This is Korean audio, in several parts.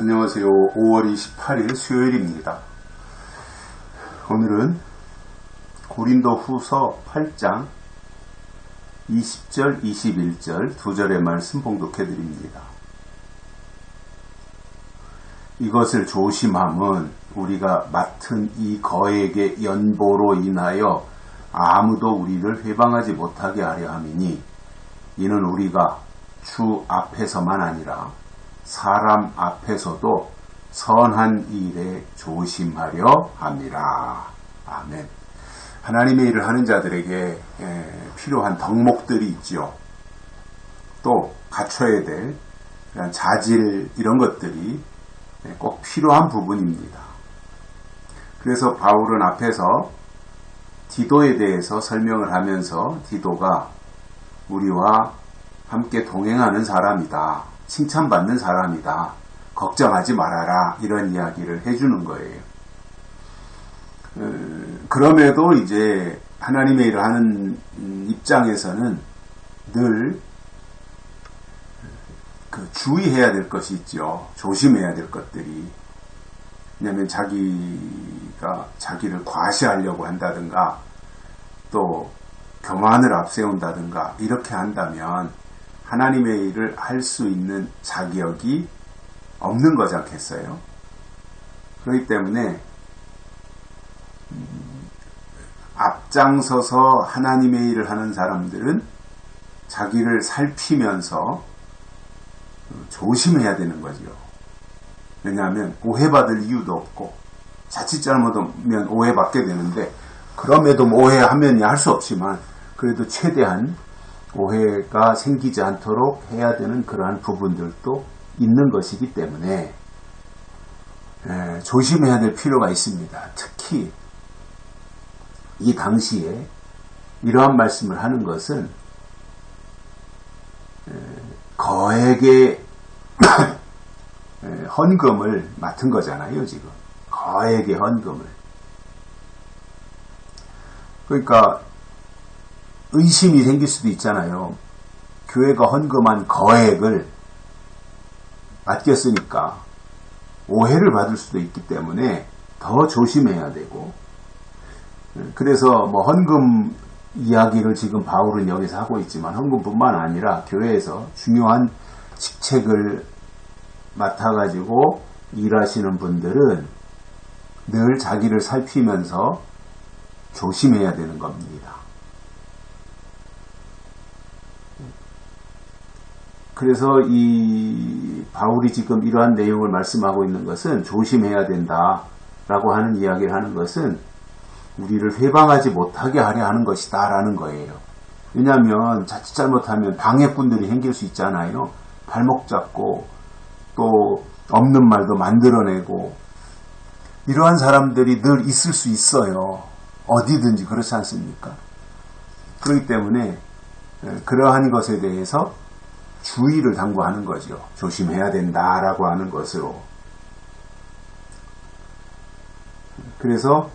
안녕하세요. 5월 28일 수요일입니다. 오늘은 고린도 후서 8장 20절, 21절 두 절의 말씀 봉독해 드립니다. 이것을 조심함은 우리가 맡은 이 거액의 연보로 인하여 아무도 우리를 회방하지 못하게 하려 함이니 이는 우리가 주 앞에서만 아니라 사람 앞에서도 선한 일에 조심하려 합니다. 아멘. 하나님의 일을 하는 자들에게 필요한 덕목들이 있죠. 또 갖춰야 될 자질 이런 것들이 꼭 필요한 부분입니다. 그래서 바울은 앞에서 디도에 대해서 설명을 하면서 디도가 우리와 함께 동행하는 사람이다. 칭찬받는 사람이다. 걱정하지 말아라. 이런 이야기를 해주는 거예요. 어, 그럼에도 이제 하나님의 일을 하는 입장에서는 늘 그 주의해야 될 것이 있죠. 조심해야 될 것들이. 왜냐하면 자기가 자기를 과시하려고 한다든가 또 교만을 앞세운다든가 이렇게 한다면 하나님의 일을 할 수 있는 자격이 없는 거지 않겠어요? 그렇기 때문에 음, 앞장서서 하나님의 일을 하는 사람들은 자기를 살피면서 조심해야 되는 거죠. 왜냐하면 오해받을 이유도 없고 자칫 잘못하면 오해받게 되는데 그럼에도 오해하면 할 수 없지만 그래도 최대한 오해가 생기지 않도록 해야 되는 그러한 부분들도 있는 것이기 때문에 에, 조심해야 될 필요가 있습니다. 특히 이 당시에 이러한 말씀을 하는 것은 에, 거액의 헌금을 맡은 거잖아요, 지금. 거액의 헌금을. 그러니까 의심이 생길 수도 있잖아요. 교회가 헌금한 거액을 맡겼으니까 오해를 받을 수도 있기 때문에 더 조심해야 되고 그래서 뭐 헌금 이야기를 지금 바울은 여기서 하고 있지만 헌금뿐만 아니라 교회에서 중요한 직책을 맡아가지고 일하시는 분들은 늘 자기를 살피면서 조심해야 되는 겁니다. 그래서 이 바울이 지금 이러한 내용을 말씀하고 있는 것은 조심해야 된다 라고 하는 이야기를 하는 것은 우리를 회방하지 못하게 하려 하는 것이다 라는 거예요. 왜냐하면 자칫 잘못하면 방해꾼들이 생길 수 있잖아요. 발목 잡고 또 없는 말도 만들어내고 이러한 사람들이 늘 있을 수 있어요. 어디든지 그렇지 않습니까? 그렇기 때문에 그러한 것에 대해서 주의를 당부하는 거죠. 조심해야 된다라고 하는 것으로. 그래서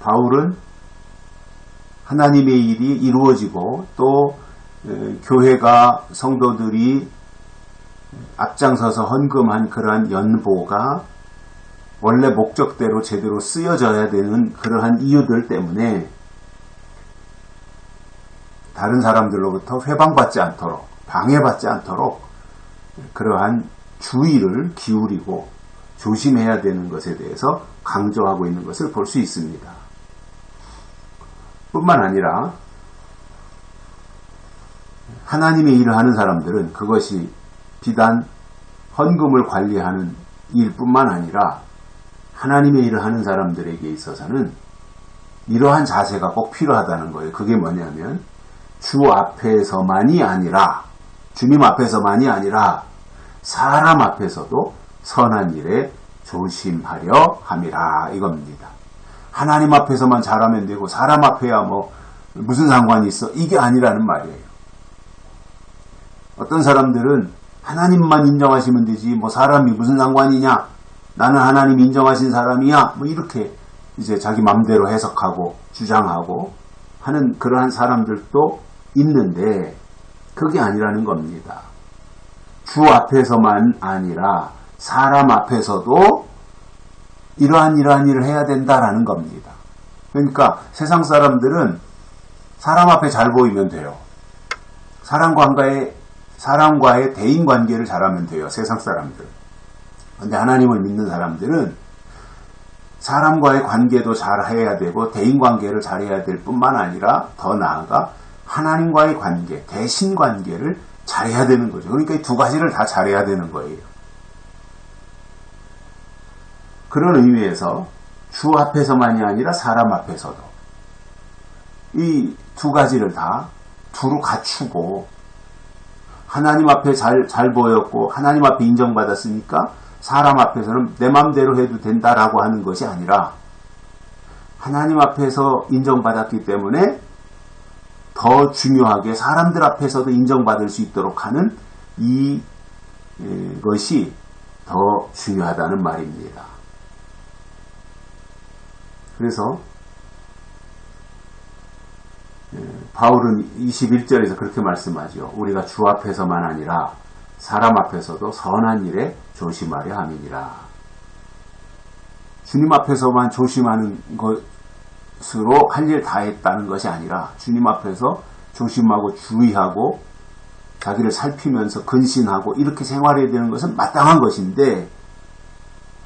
바울은 하나님의 일이 이루어지고 또 교회가 성도들이 앞장서서 헌금한 그러한 연보가 원래 목적대로 제대로 쓰여져야 되는 그러한 이유들 때문에 다른 사람들로부터 회방받지 않도록 방해받지 않도록 그러한 주의를 기울이고 조심해야 되는 것에 대해서 강조하고 있는 것을 볼 수 있습니다. 뿐만 아니라 하나님의 일을 하는 사람들은 그것이 비단 헌금을 관리하는 일뿐만 아니라 하나님의 일을 하는 사람들에게 있어서는 이러한 자세가 꼭 필요하다는 거예요. 그게 뭐냐면 주 앞에서만이 아니라 주님 앞에서만이 아니라 사람 앞에서도 선한 일에 조심하려 함이라 이겁니다. 하나님 앞에서만 잘하면 되고 사람 앞에야 뭐 무슨 상관이 있어 이게 아니라는 말이에요. 어떤 사람들은 하나님만 인정하시면 되지 뭐 사람이 무슨 상관이냐 나는 하나님 인정하신 사람이야 뭐 이렇게 이제 자기 맘대로 해석하고 주장하고 하는 그러한 사람들도 있는데 그게 아니라는 겁니다. 주 앞에서만 아니라 사람 앞에서도 이러한 이러한 일을 해야 된다라는 겁니다. 그러니까 세상 사람들은 사람 앞에 잘 보이면 돼요. 사람과의 사람과의 대인 관계를 잘하면 돼요. 세상 사람들. 근데 하나님을 믿는 사람들은 사람과의 관계도 잘 해야 되고 대인 관계를 잘 해야 될 뿐만 아니라 더 나아가 하나님과의 관계, 대신 관계를 잘해야 되는 거죠. 그러니까 이 두 가지를 다 잘해야 되는 거예요. 그런 의미에서 주 앞에서만이 아니라 사람 앞에서도 이 두 가지를 다 두루 갖추고 하나님 앞에 잘, 잘 보였고 하나님 앞에 인정받았으니까 사람 앞에서는 내 맘대로 해도 된다라고 하는 것이 아니라 하나님 앞에서 인정받았기 때문에 더 중요하게 사람들 앞에서도 인정받을 수 있도록 하는 이 것이 더 중요하다는 말입니다. 그래서 바울은 21절에서 그렇게 말씀하죠. 우리가 주 앞에서만 아니라 사람 앞에서도 선한 일에 조심하려 함이니라. 주님 앞에서만 조심하는 것 으로 할 일 다 했다는 것이 아니라 주님 앞에서 조심하고 주의하고 자기를 살피면서 근신하고 이렇게 생활해야 되는 것은 마땅한 것인데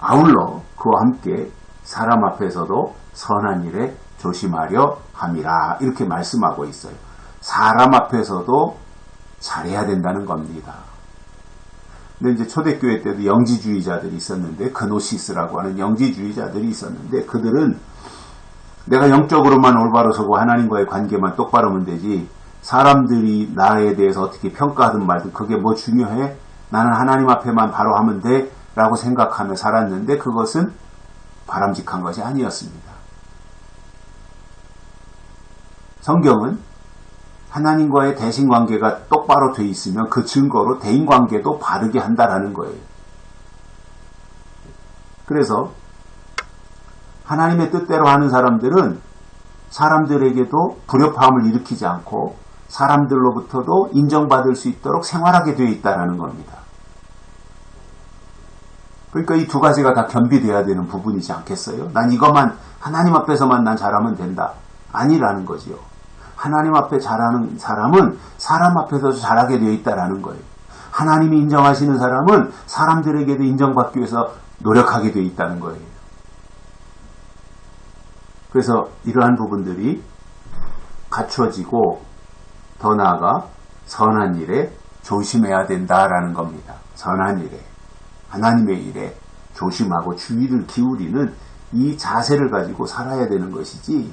아울러 그와 함께 사람 앞에서도 선한 일에 조심하려 함이라 이렇게 말씀하고 있어요. 사람 앞에서도 잘해야 된다는 겁니다. 근데 이제 초대교회 때도 영지주의자들이 있었는데 그노시스라고 하는 영지주의자들이 있었는데 그들은 내가 영적으로만 올바로 서고 하나님과의 관계만 똑바로 하면 되지 사람들이 나에 대해서 어떻게 평가하든 말든 그게 뭐 중요해? 나는 하나님 앞에만 바로 하면 돼? 라고 생각하며 살았는데 그것은 바람직한 것이 아니었습니다. 성경은 하나님과의 대신 관계가 똑바로 돼 있으면 그 증거로 대인 관계도 바르게 한다라는 거예요. 그래서 하나님의 뜻대로 하는 사람들은 사람들에게도 불협화음을 일으키지 않고 사람들로부터도 인정받을 수 있도록 생활하게 되어 있다는 겁니다. 그러니까 이 두 가지가 다 겸비돼야 되는 부분이지 않겠어요? 난 이것만 하나님 앞에서만 난 잘하면 된다. 아니라는 거지요. 하나님 앞에 잘하는 사람은 사람 앞에서도 잘하게 되어 있다라는 거예요. 하나님이 인정하시는 사람은 사람들에게도 인정받기 위해서 노력하게 되어 있다는 거예요. 그래서 이러한 부분들이 갖추어지고 더 나아가 선한 일에 조심해야 된다라는 겁니다. 선한 일에 하나님의 일에 조심하고 주의를 기울이는 이 자세를 가지고 살아야 되는 것이지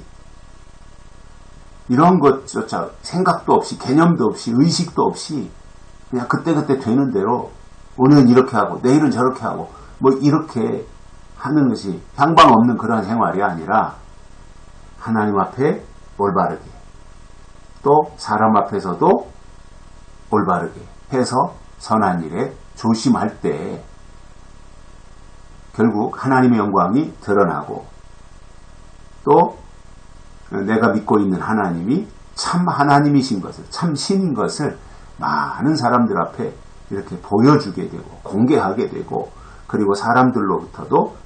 이런 것조차 생각도 없이 개념도 없이 의식도 없이 그냥 그때그때 되는 대로 오늘은 이렇게 하고 내일은 저렇게 하고 뭐 이렇게 하는 것이 향방 없는 그러한 생활이 아니라 하나님 앞에 올바르게 또 사람 앞에서도 올바르게 해서 선한 일에 조심할 때 결국 하나님의 영광이 드러나고 또 내가 믿고 있는 하나님이 참 하나님이신 것을 참 신인 것을 많은 사람들 앞에 이렇게 보여주게 되고 공개하게 되고 그리고 사람들로부터도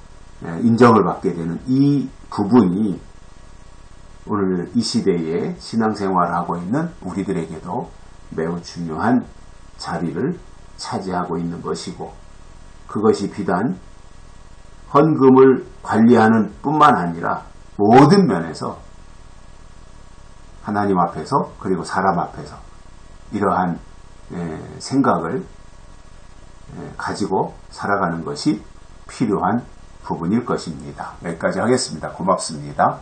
인정을 받게 되는 이 부분이 오늘 이 시대에 신앙생활을 하고 있는 우리들에게도 매우 중요한 자리를 차지하고 있는 것이고 그것이 비단 헌금을 관리하는 뿐만 아니라 모든 면에서 하나님 앞에서 그리고 사람 앞에서 이러한 생각을 가지고 살아가는 것이 필요한 부분일 것입니다. 여기까지 하겠습니다. 고맙습니다.